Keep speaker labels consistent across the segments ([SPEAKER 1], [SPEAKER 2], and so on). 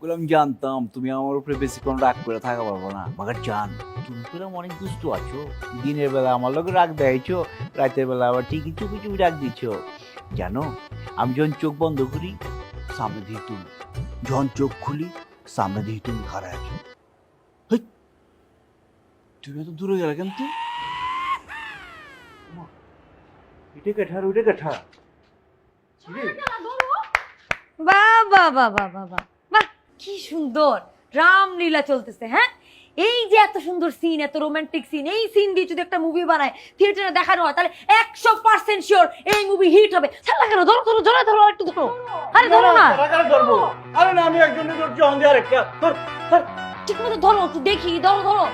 [SPEAKER 1] বললাম, জানতাম, তুমি আমার উপরে বেশিক্ষণ রাগ করে থাকা পারব না। মাগার, জান, তুমি তো অনেক দুষ্ট আছো। দিনের বেলা আমার লোক রাগ দেয়ছো রাতের বেলা আবার ঠিকই চুপি চুপি রাগ দিচ্ছ জানো, আমি যখন চোখ বন্ধ করি, সামনে দিয়ে তুমি, যখন চোখ খুলি, সামনে দিয়ে তুমি খাড়া আছো। তুমি এত দূরে গেলে কেন তুই? এটা কাঠা আর ওইটা কাঠা
[SPEAKER 2] বাহ বাহ বাহ বাহ। কি সুন্দর রামলীলা চলতেছে হ্যাঁ? এই যে এত সুন্দর সিন এত রোমান্টিক সিন এই সিন দিয়ে যদি একটা মুভি বানায় থিয়েটারে দেখানো হয় তাহলে একশো পার্সেন্ট শিওর এই মুভি হিট হবে। ছাড়া কেন ধরো ধরো ধরো ধরো একটু ধরো। আরে ধরো না।
[SPEAKER 1] আরে না আমি একজন ধরছি অন্ধে আরেকটা। ধর।
[SPEAKER 2] ঠিক মতো ধরো একটু দেখি ধরো ধরো।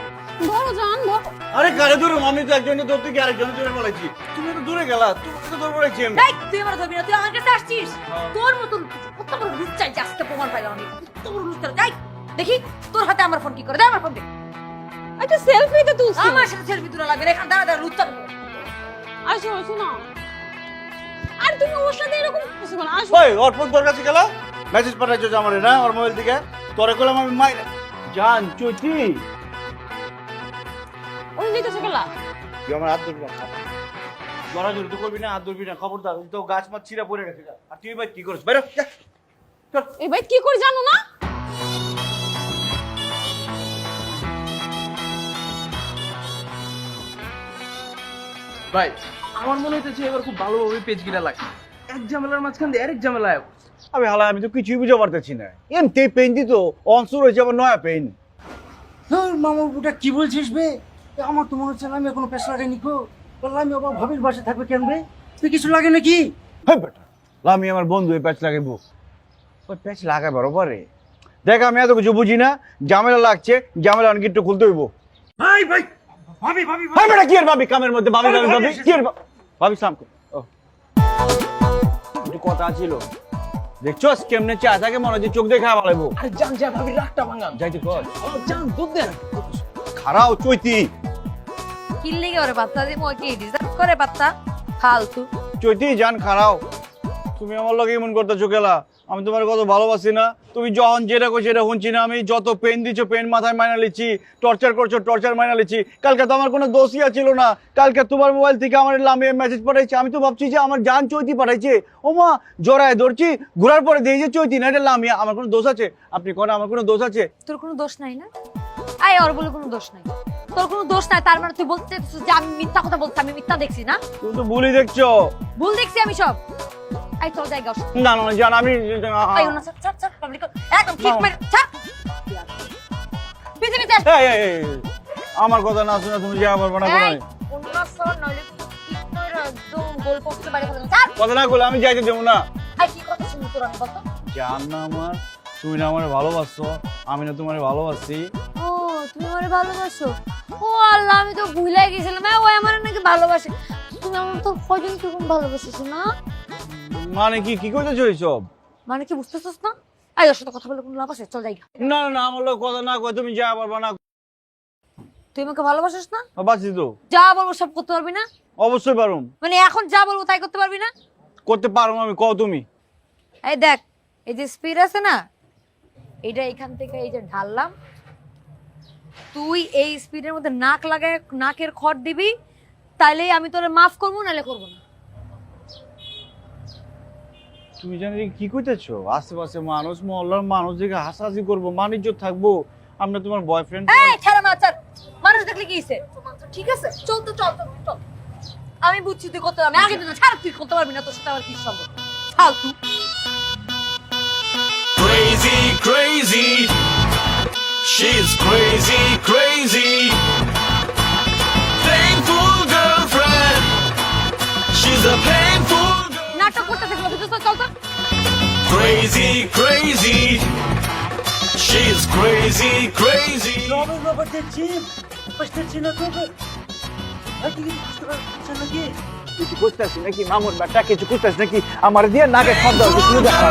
[SPEAKER 2] ধরো জান ধরো।
[SPEAKER 1] আরে কারে ধরো আমি তো একজনের ধরতে গিয়ে ধরে বলেছি। তুমি তো দূরে গেলা তুমি তো ধরে বলেছি আমি।
[SPEAKER 2] এই, তুই আমার ধরবি না তুই আমার কাছে আসছিস? তোর মতন কত বড় প্রমাণ পাইলাম আমি। কত বড় লুচ্চা। যাই দেখি তোর হাতে আমার ফোন কি করে? দে আমার ফোন দে।
[SPEAKER 3] একটা সেলফি তো তুলছি।
[SPEAKER 2] আমার সাথে সেলফি তোলা লাগবে এখান দাঁড়া দাঁড়া লুচ্চা
[SPEAKER 3] আসো শোনো আর তুমি ওর সাথে এরকম কিছু না। আসো
[SPEAKER 1] ওই ওর ফোন তোর কাছে গেল? মেসেজ পাঠাইছো যে আমারে না? ওর মোবাইল থেকে তোরে কলম আমি মাই জান চুচি
[SPEAKER 3] যেতেছে গেলা
[SPEAKER 1] তুই আমার হাত ধরবি না। জড়াজড়ি তো করবি না হাত ধরবি না। খবরদার তো গাছ মাছ ছিঁড়া পড়ে গেছে আর তুই ভাই কি করিস? বেরো যা।
[SPEAKER 3] এই ভাই কি করে জানো না?
[SPEAKER 4] ভাই আমার মনে হইতেছে এবার খুব ভালোভাবে পেজ গিরা লাগে এক ঝামেলার মাঝখান দিয়ে আরেক ঝামেলা
[SPEAKER 1] আমি হালা আমি তো কিছুই বুঝতে পারতেছি না। এমনি পেন দিত অনসুর হয়েছে আবার নয়া পেন।
[SPEAKER 5] মামা বুটা কি বলছিস বে? আমার তো মনে হচ্ছে আমি এখনও পেশ লাগাইনি কো বললাম আমি আবার ভাবির বাসা থাকবে কেন বে তুই কিছু লাগে নাকি?
[SPEAKER 1] হ্যাঁ বেটা আমি আমার বন্ধু এই প্যাচ লাগাইবো। ওই প্যাচ লাগাবার পারে দেখ আমি এত কিছু বুঝি না ঝামেলা লাগছে ঝামেলা অনেক একটু খুলতে হইব।
[SPEAKER 5] ভাই ভাই ভাবি ভাবি
[SPEAKER 1] হ্যাঁ বেটা কি আর ভাবি? কামের মধ্যে ভাবি ভাবি ভাবি কি আর ভাবি সাম ও। একটু কথা ছিল। দেখছস কেমনে চা থাকে মনে হচ্ছে চোখ দেখে ভালো লাগবো।
[SPEAKER 4] আরে জান যা ভাবি রাগটা ভাঙাম
[SPEAKER 1] যাইতে কর।
[SPEAKER 4] ও জান দুধ দেন।
[SPEAKER 1] খারাও চৈতি।
[SPEAKER 2] বাচ্চা দিয়ে মই কি ডিজার্ভ করে বাচ্চা? ফালতু।
[SPEAKER 1] চৈতি জান খারাও। তুমি আমার লগে এমন করতেছো গেলা আমি তোমার কত ভালোবাসি না? তুমি যখন যেটা কো সেটা শুনছি না। আমি যত পেন দিছো পেন মাথায় মাইনা লিচ্ছি টর্চার করছ টর্চার মাইনা লিচ্ছি কালকে তো আমার কোনো দোষিয়া ছিল না। কালকে তোমার মোবাইল থেকে আমার লামিয়ে মেসেজ পাঠাইছে। আমি তো ভাবছি যে আমার জান চৈতি পাঠাইছে। ও মা জড়ায় ধরছি ঘোরার পরে দিয়ে যে চৈতি না এটা লামিয়া আমার কোনো দোষ আছে? আপনি কোন আমার কোনো দোষ আছে?
[SPEAKER 2] তোর কোনো দোষ নাই না? আয় ওর বলে কোনো দোষ নাই। তোর কোনো দোষ নাই তার মানে তুই বলতে চাইছিস যে আমি মিথ্যা কথা বলছি আমি মিথ্যা দেখছি না?
[SPEAKER 1] তুমি তো ভুলই দেখছ।
[SPEAKER 2] ভুল দেখছি আমি সব। আই চল জায়গা
[SPEAKER 1] না না না, জান আমি
[SPEAKER 2] আই না ছাড় ছাড় ছাড় পাবলিক একদম ঠিক মেরে ছাড়! পিছে পিছে
[SPEAKER 1] এই, এই, আমার কথা না শুনে তুমি যাওয়া পারবে না
[SPEAKER 2] এই অন্য সর নইলে ঠিক করে একদম গোল পোস্টে বাড়ি ফেলবে ছাড়!
[SPEAKER 1] কথা না করলে আমি যাইতে দেবো না।
[SPEAKER 2] আই কি কথা শুনি তোর আমি বলতো?
[SPEAKER 1] জান না আমার তুমি না আমার ভালোবাসছো আমি না তোমার ভালোবাসি।
[SPEAKER 2] ও তুমি আমারে ভালোবাসো? ও আল্লাহ আমি তো গেছিলাম। হ্যাঁ, ও আমার নাকি ভালোবাসে। তুমি আমার তো কজন কীরকম ভালোবাসিস না?
[SPEAKER 1] মানে কি কি
[SPEAKER 2] মানে কি বুঝতেছিস না? আই ওর সাথে কথা বলে কোনো লাভ আছে? চল যাই।
[SPEAKER 1] না না না আমার লোক কথা না কয় তুমি যাওয়া পারবে না
[SPEAKER 2] তুই আমাকে ভালোবাসিস না?
[SPEAKER 1] বাসি তো।
[SPEAKER 2] যা বলব সব করতে পারবি না?
[SPEAKER 1] অবশ্যই পারুম।
[SPEAKER 2] মানে এখন যা বলব তাই করতে পারবি না?
[SPEAKER 1] করতে পারব আমি কও তুমি।
[SPEAKER 2] এই দেখ এই যে স্পিড আছে না এটা এখান থেকে এই যে ঢাললাম তুই এই স্পিডের মধ্যে নাক লাগায় নাকের খড় দিবি তাইলেই আমি তোরে মাফ করব নাহলে করব না
[SPEAKER 1] তুমি জানি কি করতেছো আশেপাশে মানুষ মহল্লার মানুষ দিকে হাসাহাসি করব মানিজ্য থাকব আমরা তোমার বয়ফ্রেন্ড
[SPEAKER 2] এই ছেড়ে মাছ ছাড়। মানুষ দেখলে কি হইছে? ঠিক আছে চল তো চল তো চল আমি বুঝছি তুই করতে পারবি না। আগে তো ছাড় তুই করতে পারবি না তোর সাথে আমার কি সম্ভব ফালতু
[SPEAKER 6] Crazy, crazy. She's crazy. Crazy, crazy. She's crazy, crazy.
[SPEAKER 5] রবে রবে দেখছি বুঝতেছি না তো বে। ভাই কি কিছু পারছেন নাকি
[SPEAKER 1] কিছু খুঁজতেছি নাকি? মামুন বাটা কিছু খুঁজতেছি নাকি? আমার দিয়ে নাকে শব্দ কিছু দেখা।